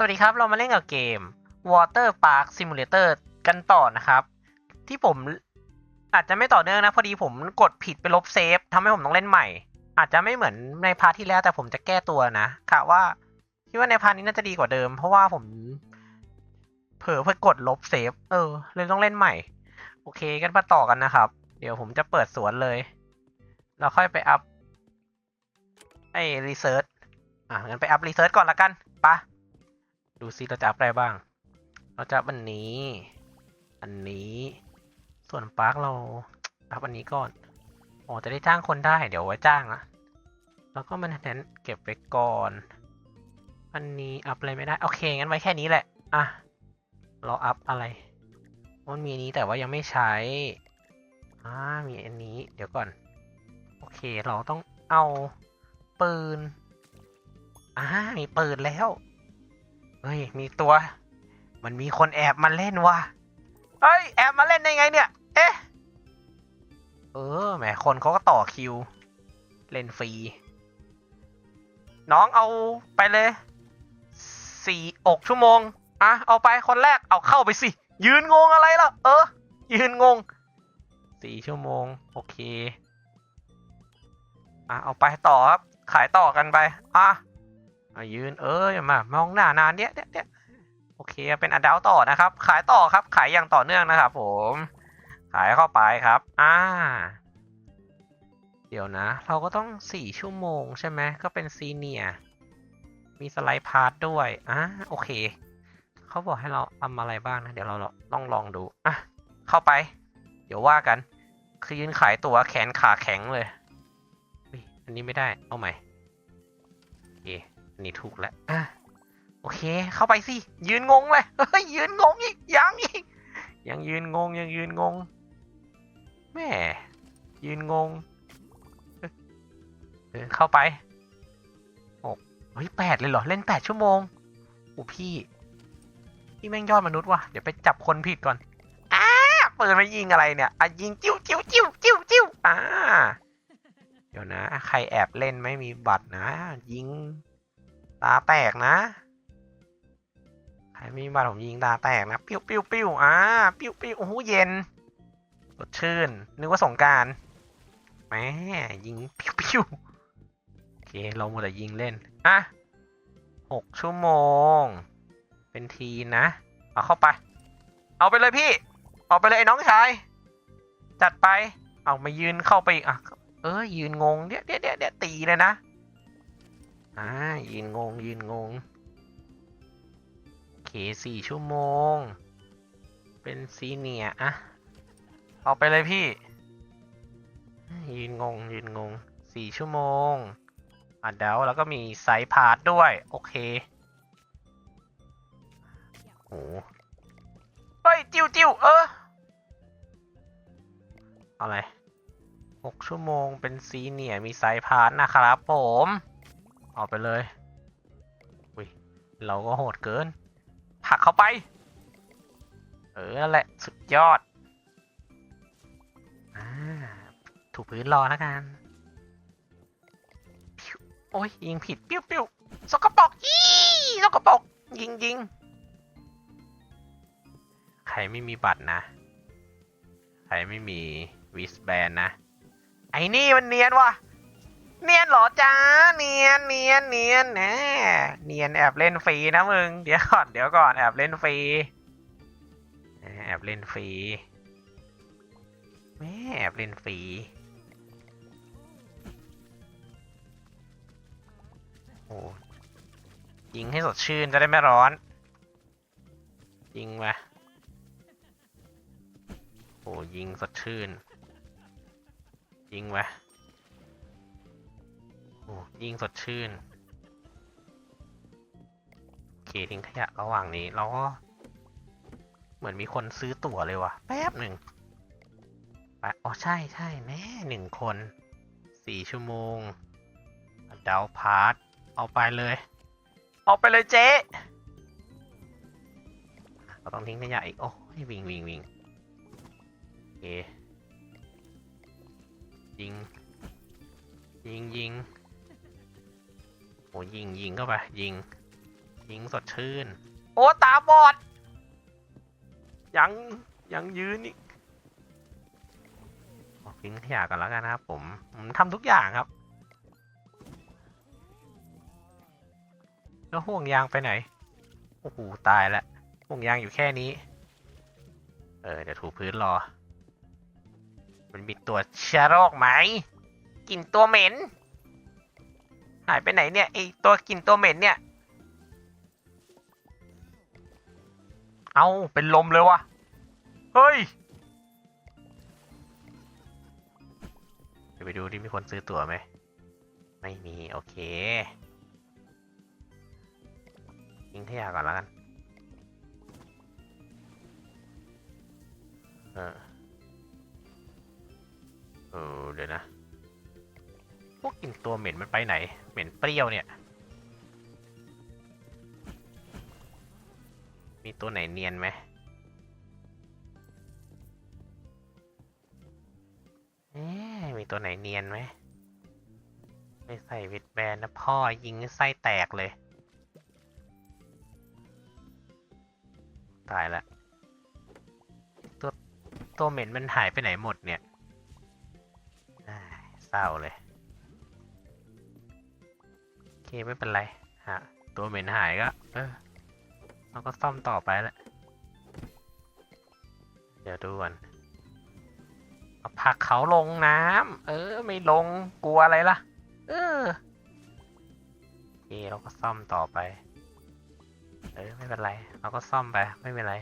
สวัสดีครับ เรามาเล่นกับเกม Water Park Simulator กันต่อนะครับ ที่ผมอาจจะไม่ต่อเนื่องนะ พอดีผมกดผิดไปลบเซฟทำให้ผมต้องเล่นใหม่ อาจจะไม่เหมือนในพาร์ทที่แล้วแต่ผมจะแก้ตัวนะกะว่าคิดว่าในพาร์ทนี้น่าจะดีกว่าเดิม เพราะว่าผม เผลอไปกดลบเซฟ เออ เลยต้องเล่นใหม่ โอเคกันมาต่อกันนะครับ เดี๋ยวผมจะเปิดสวนเลยแล้วค่อยไปอัพไอ้รีเสิร์ชอะงั้นไปอัพรีเสิร์ชก่อนละกันปะ ดูซิเราจะอัพอะไรบ้าง เราจะอัพอันนี้ อันนี้ ส่วนปาร์คเราอัพอันนี้ก่อนอ๋อจะได้จ้างคนได้ เดี๋ยวไว้จ้างนะแล้วก็มันแทนเก็บไปก่อน อันนี้อัพอะไรไม่ได้ โอเค งั้นไว้แค่นี้แหละ อะ เราอัพอะไร มันมีนนี้แต่ว่ายังไม่ใช้ อ่า มีอันนี้ เดี๋ยวก่อน โอเค เราต้องเอาปืน อ่า มีปืนแล้ว เฮ้ย มีตัว มันมีคนแอบมาเล่นว่ะ เฮ้ย แอบมาเล่นได้ไงเนี่ย เอ๊ะ เออ แหม คนเขาก็ต่อคิว เล่นฟรี น้องเอาไปเลย สี่อกชั่วโมง อะ เอาไปคนแรก เอาเข้าไปสิ ยืนงงอะไรล่ะ เออ ยืนงง สี่ชั่วโมง โอเค อะ เอาไปต่อครับ ขายต่อกันไป อะ อะยืนเอ้ยมามองหน้านานเนี้ยเนี้ยเนี้ยโอเคเป็นอดัลต่อนะครับ ขายต่อครับ ขายอย่างต่อเนื่องนะครับ ผม ขายเข้าไปครับอ่าเดี๋ยวนะ เราก็ต้องสี่ชั่วโมงใช่ไหมก็เป็นซีเนียมีสไลด์พาร์ทด้วยอ่าโอเค เขาบอกให้เราทำอะไรบ้างนะ เดี๋ยวเราต้องลองดูอะเข้าไป เดี๋ยวว่ากัน คือยืนขายตัวแขนขาแข็งเลยอันนี้ไม่ได้ เอาใหม่โอเคอั นนี้ถูกแล้วอะโอเค เข้าไปสิ ยืนงงเลยเฮ้ยยืนงงอีกยังอีกยังยืนงงยังยืนงงแม่ยืนงงเดินเข้าไปหกเฮ้ยแปดเลยเหรอ เล่นแปดชั่วโมงโอ้พี่ พี่แม่งยอดมนุษย์ว่ะ เดี๋ยวไปจับคนผิดก่อนอ้าเปิดมายิงอะไรเนี่ยอะยิงจิ้วจิ้วจิ้วจิ้วจิ้วอ่าเดี๋ยวนะ ใครแอบเล่นไม่มีบัตรนะ ยิง ตาแตกนะ ใครไม่มีบัตรผมยิงตาแตกนะปิ้วปิ้วปิ้วอ่าปิ้วปิ้วโอ้โหเย็นสดชื่น นึกว่าสงการแหมยิงปิ้วปิ้วโอเค เราหมดแต่ยิงเล่น อะหกชั่วโมง เป็นทีนะ เอาเข้าไป เอาไปเลยพี่เอาไปเลยไอ้น้องชาย จัดไป เอามายืนเข้าไปอะ เออยืนงงเดี๋ยวเดี๋ยวเดี๋ยวตีเลยนะ อ่ายืนงงยืนงงโอเคสี่ชั่วโมง เป็นซีเนียอะเอาไปเลยพี่ ยืนงงยืนงงสี่ชั่วโมงอะเดี๋ยวแล้วก็มีไซส์พาร์ทด้วย โอเคโอ้เฮ้ย จิ้วจิ้วเออ อะไรหกชั่วโมงเป็นซีเนียมีไซส์พาร์ทนะครับผม เอาไปเลยอุ้ยเราก็โหดเกินผลักเข้าไป เออ นั่นแหละ สุดยอดอ่าถูกพื้นรอแล้วกัน โอ้ยยิงผิด ปิ้วปิ้วสกปรกอีสกปรกยิงยิงใครไม่มีบัตรนะ ใครไม่มีวิสแบนนะ ไอ้นี่มันเนียนว่ะ เนียนเหรอจ้าเนียนเนียนเนียนแหน่เนียนแอบเล่นฟรีนะมึง เดี๋ยวก่อนเดี๋ยวก่อนแอบเล่นฟรีแอบเล่นฟรีแม่แอบเล่นฟรีโอ้ยิงให้สดชื่นจะได้ไม่ร้อนยิงมาโอ้ยิงสดชื่นยิงมา อ้ยิงสดชื่นโอเคทิ้งขยะระหว่างนี้เราก็ เหมือนมีคนซื้อตั๋วเลยว่ะ แป๊บหนึ่งไปอ๋อ ใช่ใช่แน่หนึ่งคนสี่ชั่วโมงเดาพาร์ทเอาไปเลย เอาไปเลยเจ๊เราต้องทิ้งขยะอีก โอ้ยวิ่งวิ่งวิ่งโอเคยิง ยิงยิง ยิงยิงเข้าไป ยิง ยิงสดชื่น โอ้ ตาบอด ยัง ยังยืนอีกขอทิ้งขยะก่อนแล้วกันนะครับ ผมผมทำทุกอย่างครับ แล้วห่วงยางไปไหน โอ้โห ตายแล้วห่วงยางอยู่แค่นี้ เออ เดี๋ยวถูพื้นรอ มันมีตัวเชื้อโรคไหมกลิ่นตัวเหม็น หายไปไหนเนี่ยไอตัวกลิ่นตัวเหม็นเนี่ย เอาเป็นลมเลยวะเฮ้ยไปดูที่มีคนซื้อตั๋วไหม ไม่มี โอเคทิ้งขยะก่อนแล้วกัน เออเออเดี๋ยวนะ พวกกลิ่นตัวเหม็นมันไปไหน ม็นเปรี้ยวเนี่ย มีตัวไหนเนียนไหมเอ๊มีตัวไหนเนียนไหมไม่ใส่วิดแบนนะพ่อยิงไส้แตกเลย ตายละตัวตัวเหม็นมันหายไปไหนหมดเนี่ยเศร้าเลย เคไม่เป็นไรฮะตัวเหม็นหายก็เออเราก็ซ่อมต่อไปแล้วเดี๋ยวดูก่อนเอาผักเขาลงน้ำเออ ไม่ลงกลัวอะไรล่ะ เออโอเคเราก็ซ่อมต่อไป เออ ไม่เป็นไร เราก็ซ่อมไปไม่เป็นไร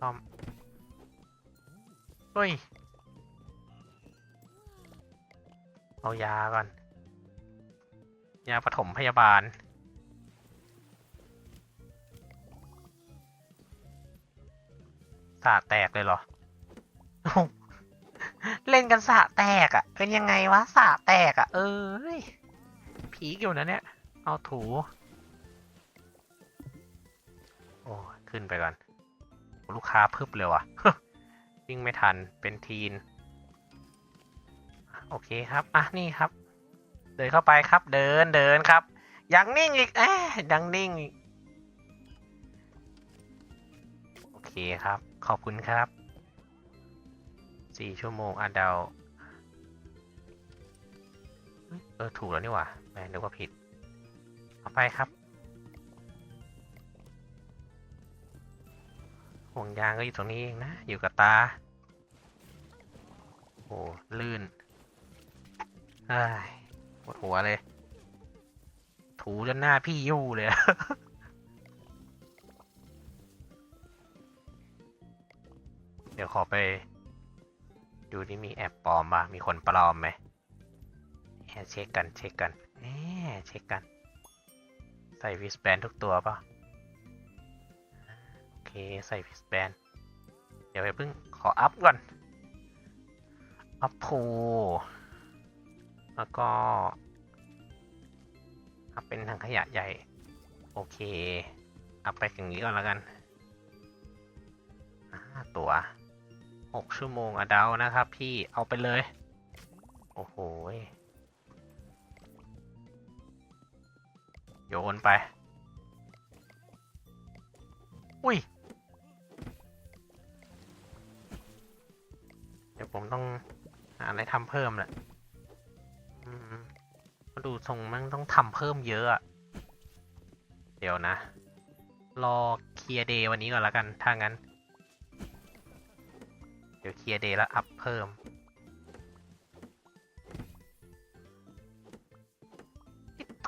ซ่อม เฮ้ย เอายาก่อน ยาปฐมพยาบาล สาแตกเลยเหรอ เล่นกันสาแตกอะ่ะ เป็นยังไงวะสาแตกอะ่ะ เอ้ย ผีกอยู่นะเนี่ย เอาถู โอ้ยขึ้นไปก่อน ลูกค้าพึบเลยว่ะ วิ่งไม่ทันเป็นทีน โอเคครับอะนี่ครับ เดินเข้าไปครับเดินเดินครับ ยังนิ่งอีกเอ๊ะยังนิ่งอีกโอเคครับ ขอบคุณครับสี่ชั่วโมงอะเดาเอ้ยเออถูกแล้วนี่หว่าแหมนึกว่าผิด เอาไปครับ ห่วงยางก็อยู่ตรงนี้เองนะ อยู่กับตา โอ้ลื่นเอ้ปวดหัวเลย ถูจนหน้าพี่ยู่เลยเดี๋ยวขอไป ดูที่มีแอปปลอมป่ะมีคนปลอมไหมแอบเช็คกันเช็คกันแหมเช็คกัน ใส่วิสแบนทุกตัวป่ะ เคใส่วิสแบน เดี๋ยวไปเพิ่งขออัพก่อน อัพพูแล้วก็อัพเป็นถังขยะใหญ่ โอเค อัพไปอย่างนี้ก่อนแล้วกันอ่าตัวหกชั่วโมงอะเดานะครับพี่เอาไปเลย โอ้โหโยนไป อุ้ย ผมต้องหาอะไรทำเพิ่มแหละมาดูทรงมันต้องทำเพิ่มเยอะอะเดี๋ยวนะ รอเคลียร์เดย์วันนี้ก่อนล้วกัน ถ้างั้น เดี๋ยวเคลียร์เดย์แล้วอัพเพิ่ม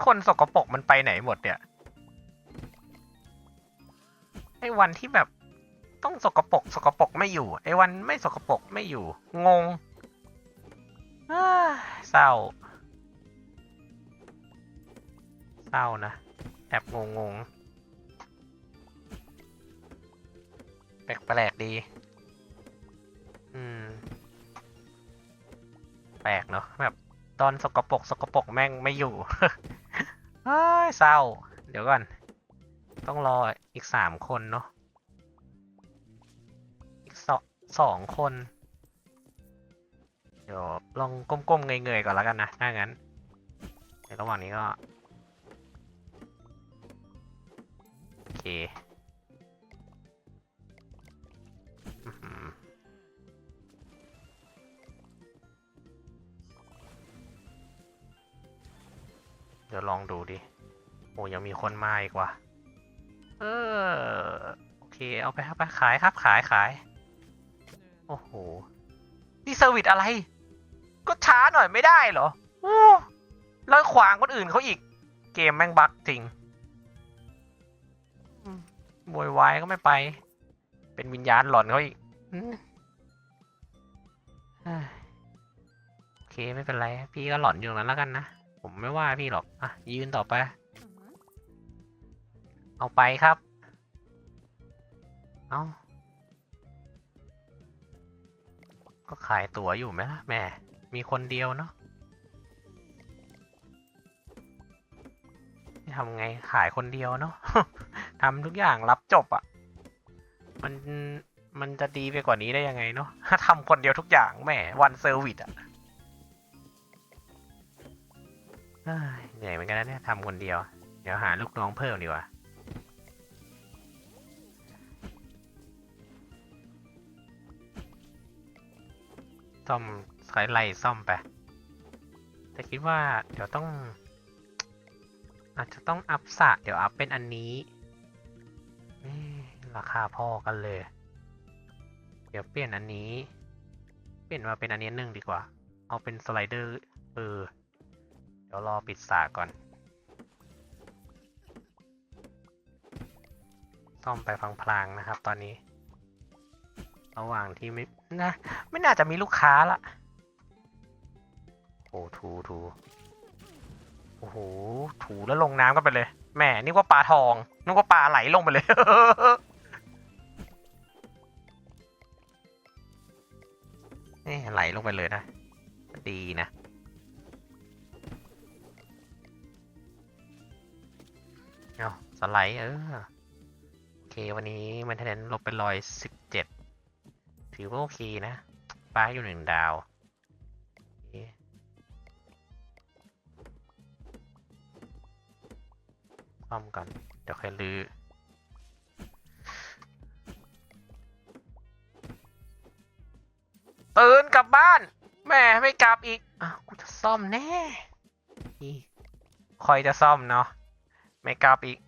คนสกปรกมันไปไหนหมดเนี่ยไอ้วันที่แบบ ต้องสกปรกสกปรกไม่อยู่ ไอ้วันไม่สกปรกไม่อยู่ งงเศร้า เศร้านะ แอบงงงๆแปลกๆดี อืม แปลกเนาะแบบตอนสกปรกสกปรกแม่งไม่อยู่เฮ้ยเศร้า เดี๋ยวก่อน ต้องรออีกสามคนเนาะ สองคน เดี๋ยวลองก้มๆเงยๆก่อนแล้วกันนะ ถ้างั้น ในระหว่างนี้ก็ โอเคเดี๋ยวลองดูดิ โอ้ยังมีคนมาอีกว่ะ เออ โอเค เอาไปครับไปขายครับขายขาย โอ้โห นี่เซอร์วิสอะไร ก็ช้าหน่อยไม่ได้เหรออู้แล้วขวางคนอื่นเขาอีก เกมแม่งบั๊กจริงอืมโวยวายก็ไม่ไป เป็นวิญญาณหลอนเขาอีกอืมเฮ้ยโอเคไม่เป็นไร พี่ก็หลอนอยู่ตรงนั้นแล้วกันนะ ผมไม่ว่าพี่หรอก อะ ยืนต่อไป เอาไปครับ เอา ก็ขายตั๋วอยู่ไหมล่ะแม่ มีคนเดียวเนาะทำไงขายคนเดียวเนาะทำทุกอย่างรับจบอะ่ะ มันมันจะดีไปกว่านี้ได้ยังไงเนาะถ้าทำคนเดียวทุกอย่างแหมวันเซอร์วิสอะเอ้ยเหนื่อยเหมือนกันนะเนี่ยทำคนเดียว เดี๋ยวหาลูกน้องเพิ่มดีกว่า ซ่อมสายไล่ซ่อมไป แต่คิดว่าเดี๋ยวต้อง อาจจะต้องอัพสระเดี๋ยวอัพเป็นอันนี้ ราคาพอกันเลย เดี๋ยวเปลี่ยนอันนี้ เปลี่ยนมาเป็นอันนี้หนึ่งดีกว่า เอาเป็นสไลเดอร์เออเดี๋ยวรอปิดสระก่อน ซ่อมไปพลางๆนะครับตอนนี้ ระหว่างที่ไม่นะไม่น่าจะมีลูกค้าละโอ้ถูถูโอ้โหถูแล้วลงน้ำกันไปเลยแหมนึกว่าปลาทองนึกว่าปลาไหลลงไปเลยนี่ไหลลงไปเลยนะ ดีนะเอาสไลด์เออโอเควันนี้มันเทนลบเป็นร้อยสิบ ถือว่าโอเคนะป้าอยู่หนึ่งดาวซ่อมก่อน เดี๋ยวค่อยลือตื่นกลับบ้าน แม่ไม่กลับอีกอ้าวกูจะซ่อมแน่คอยจะซ่อมเนาะไม่กลับอีก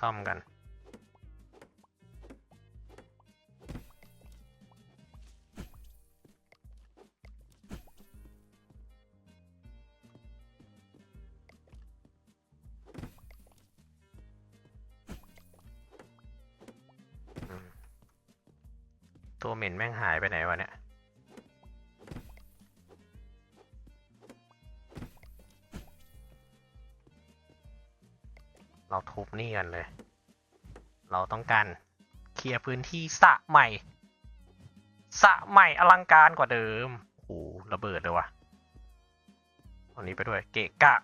ซ่อมกัน ตัวเหม็นแม่งหายไปไหนวะเนี่ย เราทุบนี่กันเลย เราต้องการเคลียร์พื้นที่สะใหม่สะใหม่อลังการกว่าเดิมโอ้โหระเบิดเลยวะเอานี้ไปด้วย เกะกะ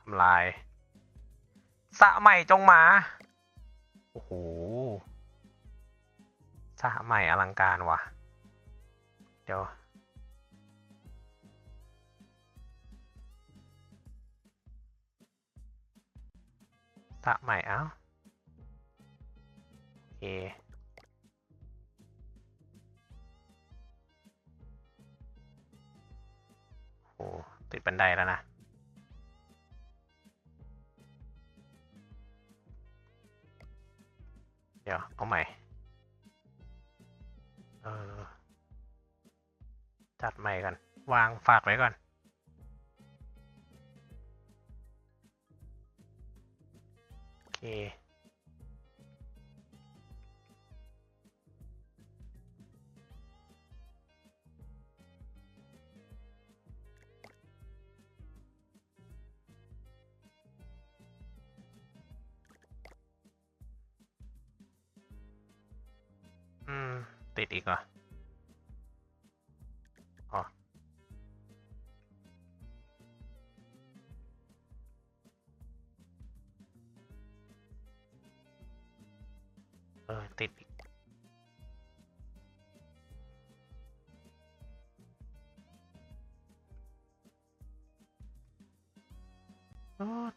ทำลายสะใหม่จงมา โอ้โหสะใหม่อลังการว่ะ เดี๋ยว สระใหม่เอ้าโอเคโอ้ติดบันไดแล้วนะเดี๋ยวเอาใหม่ เออ จัดใหม่กัน วางฝากไว้ก่อน โ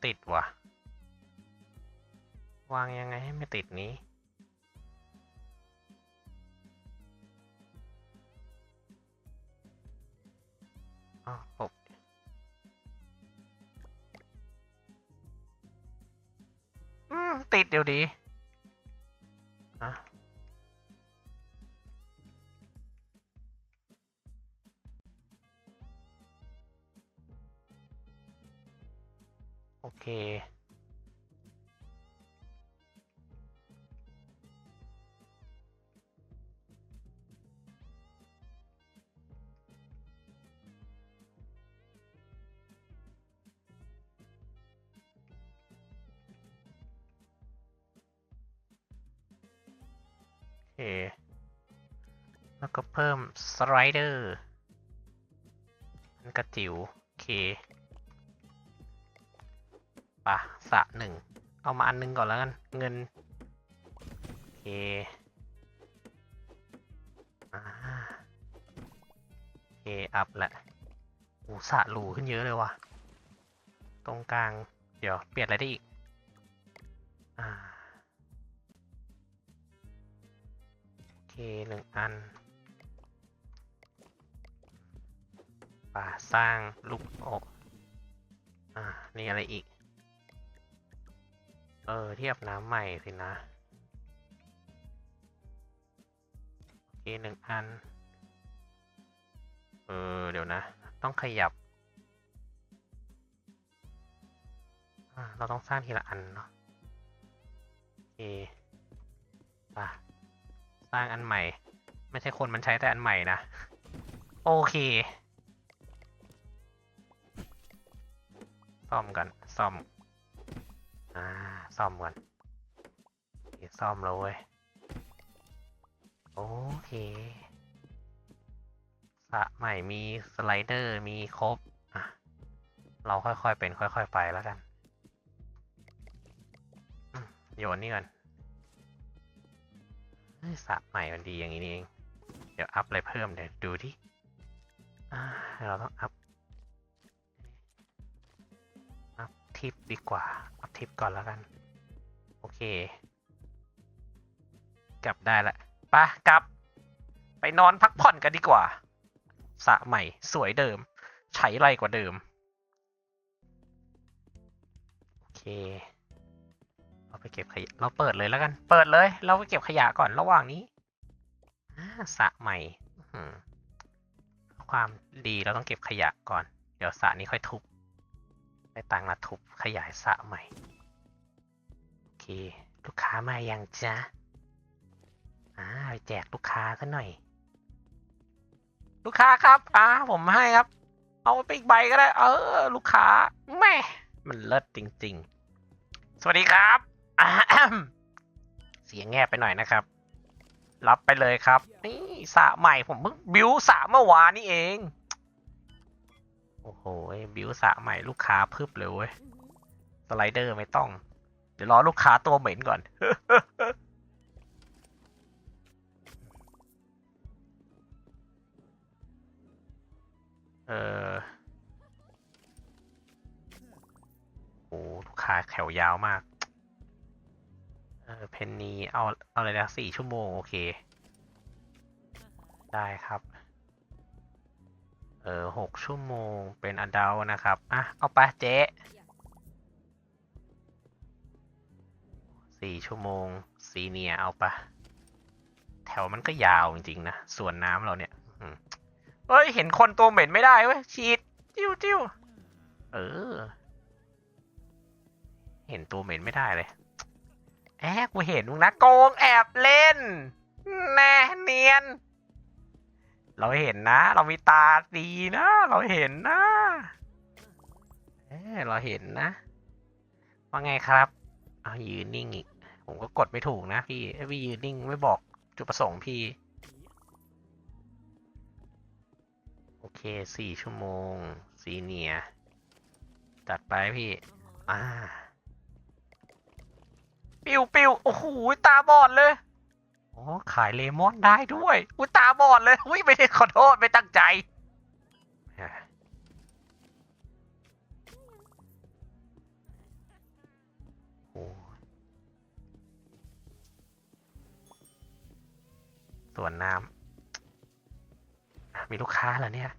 ติดว่ะ วางยังไงให้ไม่ติดนี้อ้าวผมอืมติดเดี๋ยวดี เค โอเค แล้วก็เพิ่มสไลเดอร์ มันกระจิ๋ว โอเค ปะสะหนึ่ง เอามาอันหนึงก่อนแล้วกัน เงิน โอเคอ่าโอเค อัพละอ้สะหรูขึ้นเยอะเลยว่ะ ตรงกลาง เดี๋ยวเปลี่ยนอะไรได้อีก อ่า โอเคหนึ่งอัน ป่าสร้างลูกอก อ่า นี่อะไรอีก เออ เทียบน้ำใหม่สินะ โอเคหนึ่งอัน เออ เดี๋ยวนะ ต้องขยับ เราต้องสร้างทีละอันเนาะ โอเคป่ะ สร้างอันใหม่ ไม่ใช่คนมันใช้แต่อันใหม่นะ โอเค ซ่อมกัน ซ่อม อ่าซ่อมกันโอเคซ่อมแล้วเว้ย โอเคสะใหม่มีสไลเดอร์มีครบ อะ เราค่อยๆเป็นค่อยๆไปแล้วกันโยนนี่ก่อนสระใหม่มันดีอย่างนี้เอง เดี๋ยวอัพอะไรเพิ่มเดี๋ยวดูที่เราต้องอัพ ทิปดีกว่าอัพทิปก่อนแล้วกัน โอเค กลับได้ละปะกลับ ไปนอนพักผ่อนกันดีกว่าสระใหม่ สวยเดิม ใช้ไรกว่าเดิม โอเค เราไปเก็บขยะ เราเปิดเลยแล้วกัน เปิดเลย เราไปเก็บขยะก่อนระหว่างนี้สระใหม่ ความดีเราต้องเก็บขยะก่อน เดี๋ยวสระนี้ค่อยทุบ ได้ตังค์ละทุบขยายสระใหม่ โอเค ลูกค้ามายังจ๊ะอ่าไปแจกลูกค้าซะหน่อย ลูกค้าครับอ่าผมให้ครับ เอาไปอีกใบก็ได้ เออ ลูกค้าแม่มันเลิศจริง ๆ สวัสดีครับ เสียงแงบไปหน่อยนะครับ รับไปเลยครับ นี่สระใหม่ผมเพิ่งบิวสระเมื่อวานนี่เอง โอ้โห บิวสระใหม่ลูกค้าพึบเลยเว้ย สไลเดอร์ไม่ต้อง เดี๋ยวรอลูกค้าตัวเหม็นก่อน เออโอ้ลูกค้าแถวยาวมาก เออเพนนีเอา เอาอะไรนะสี่ชั่วโมง โอเค ได้ครับ เออหกชั่วโมงเป็นอดัลนะครับ อะ เอาไปเจ๊สี่ชั่วโมงซีเนียเอาปะแถวมันก็ยาวจริงๆนะ ส่วนน้ำเราเนี่ยเฮ้ย เห็นคนตัวเหม็นไม่ได้เว้ย ฉีด จิ้วจิ้วเออ เห็นตัวเหม็นไม่ได้เลย แอบกูเห็นมึงนะ โกงแอบเล่น แน่เนียน เราเห็นนะ เรามีตาดีนะ เราเห็นนะเออเราเห็นนะ ว่าไงครับ เอายืนนิ่งอีก ผมก็กดไม่ถูกนะพี่เอ้ยพี่ยืนนิ่งไม่บอกจุดประสงค์พี่ โอเคสี่ชั่วโมงซีเนียจัดไปพี่ อ่า ปิวปิวโอ้โห ตาบอดเลย อ๋อ ขายเลมอนได้ด้วย อุ้ยตาบอดเลย อุ้ยไม่ได้ขอโทษ ไม่ตั้งใจอะโอ้สวนน้ำอะมีลูกค้าเหรอเนี่ย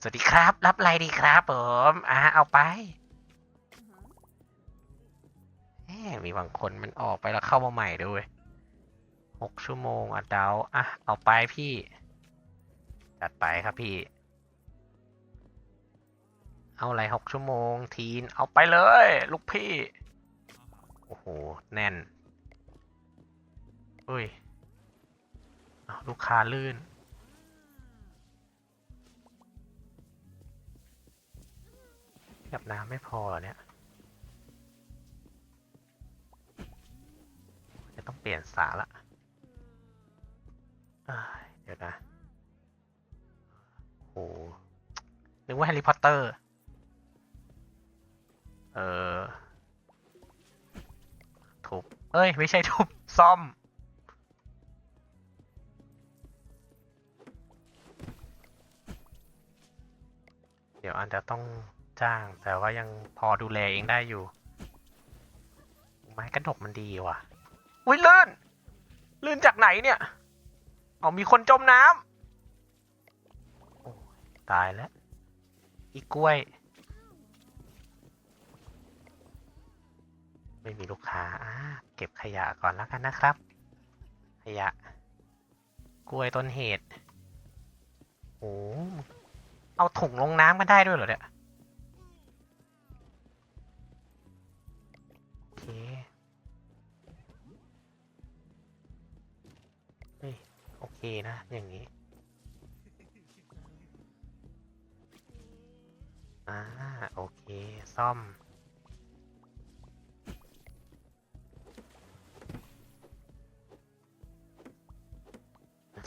สวัสดีครับ รับอะไรดีครับผมอ่าเอาไปแหมมีบางคนมันออกไปแล้วเข้ามาใหม่ด้วย หกชั่วโมงอะเดาอะ เอาไปพี่ จัดไปครับพี่ เอาอะไรหกชั่วโมง ทีน เอาไปเลย ลูกพี่ โอ้โห แน่นเอ้ยลูกค้าลื่น กับน้ำไม่พอเหรอเนี่ย จะต้องเปลี่ยนสาละ เดี๋ยวนะโอ้โหนึกว่าแฮร์รี่พอตเตอร์ เออทุบ เอ้ย ไม่ใช่ทุบ ซ่อม เดี๋ยวอาจจะต้องจ้าง แต่ว่ายังพอดูแลเองได้อยู่ ไม้กระดกมันดีว่ะ อุ้ยลื่นลื่นจากไหนเนี่ย เอามีคนจมน้ำตายแล้ว อีกกล้วย ไม่มีลูกค้าอ่าเก็บขยะก่อนแล้วกันนะครับ ขยะ กล้วยต้นเหตุโอ้เอาถุงลงน้ำกันได้ด้วยเหรอเนี่ย นะ อย่างนี้อ่าโอเค ซ่อม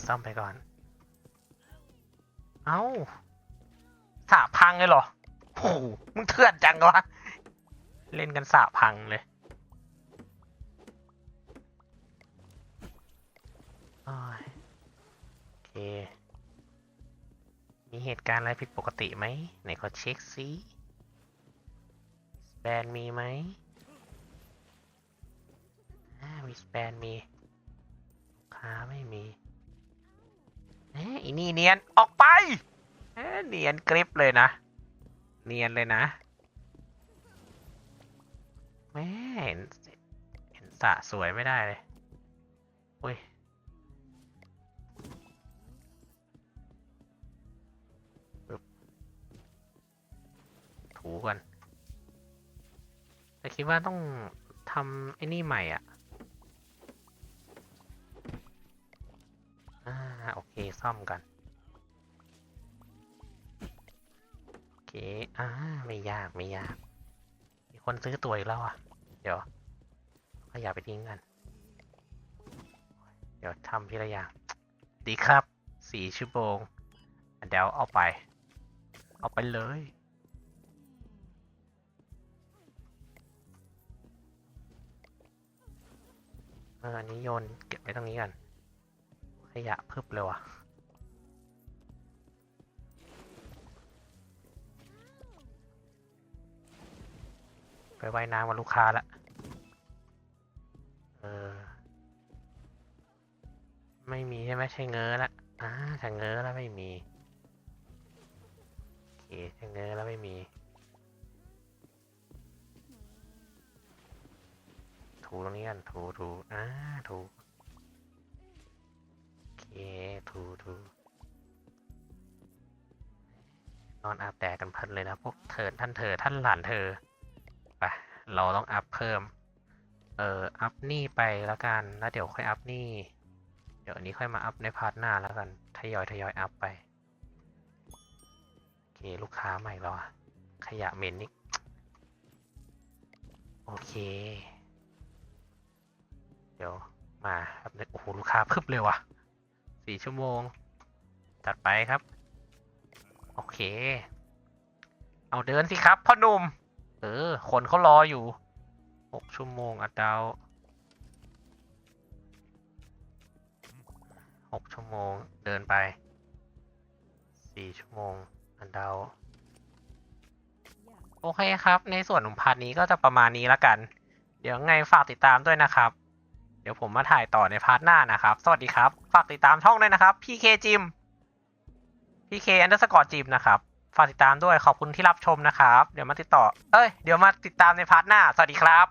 ซ่อมไปก่อน เอ้าสาพังเลยเหรอโอ้มึงเถื่อนจังวะ เล่นกันสาพังเลย การอะไรผิดปกติไหมไหนขอเช็คซิสแปนมีไหมอ่ามีสแปนมีลูกค้าไม่มีเอ๊ะอีนี่เนียนออกไปเอ๊ะเนียนกริปเลยนะ เนียนเลยนะแม่เห็นเห็นสะสวยไม่ได้เลย อุ้ยูกันแต่คิดว่าต้องทำไอ้นี่ใหม่อะอ่าโอเค ซ่อมกัน โอเค อ่า ไม่ยาก ไม่ยาก มีคนซื้อตัวอีกแล้วอะ เดี๋ยวขยะไปทิ้งกัน เดี๋ยวทำทีละอย่าง ดีครับ สี่ชั่วโมงเดี๋ยวเอาไป เอาไปเลย ออันนี้โยนเก็บไว้ตรงนี้กัน ขยะเพึบเลยว่ะไปไว้น้ำกับลูกค้าละ เออ ไม่มีใช่ไหมใช่เงอละอ่าถ้าเงอแล้วไม่มี โอเคถ้าเงอแล้วไม่มี ถูตรงนี้กันถูถูอ่าถูโอเคถูถูนอนอาบแดดกันเพลินเลยนะพวกเธอท่านเธอท่านหลานเธอไปเราต้องอัพเพิ่ม เอ่ออัพนี่ไปแล้วกันแล้วเดี๋ยวค่อยอัพนี่ เดี๋ยวนี้ค่อยมาอัพในพาร์ทหน้าแล้วกันทยอยทยอยอัพไปโอเคลูกค้าใหม่แล้วอะขยะเหม็นนี่โอเค เดี๋ยวมาครับนึงโอ้โหลูกค้าพึบเลยว่ะสี่ชั่วโมงจัดไปครับ โอเค เอาเดินสิครับพ่อหนุ่ม เออ คนเขารออยู่หกชั่วโมงอัดดาวหกชั่วโมงเดินไปสี่ชั่วโมงอันเดาโอเคครับ ในส่วนของพาร์ทนี้ก็จะประมาณนี้ละกัน เดี๋ยวไงฝากติดตามด้วยนะครับ เดี๋ยวผมมาถ่ายต่อในพาร์ทหน้านะครับ สวัสดีครับ ฝากติดตามช่องด้วยนะครับ PK จิม PK underscore จิมนะครับ ฝากติดตามด้วยขอบคุณที่รับชมนะครับ เดี๋ยวมาติดต่อ เอ้ย เดี๋ยวมาติดตามในพาร์ทหน้า สวัสดีครับ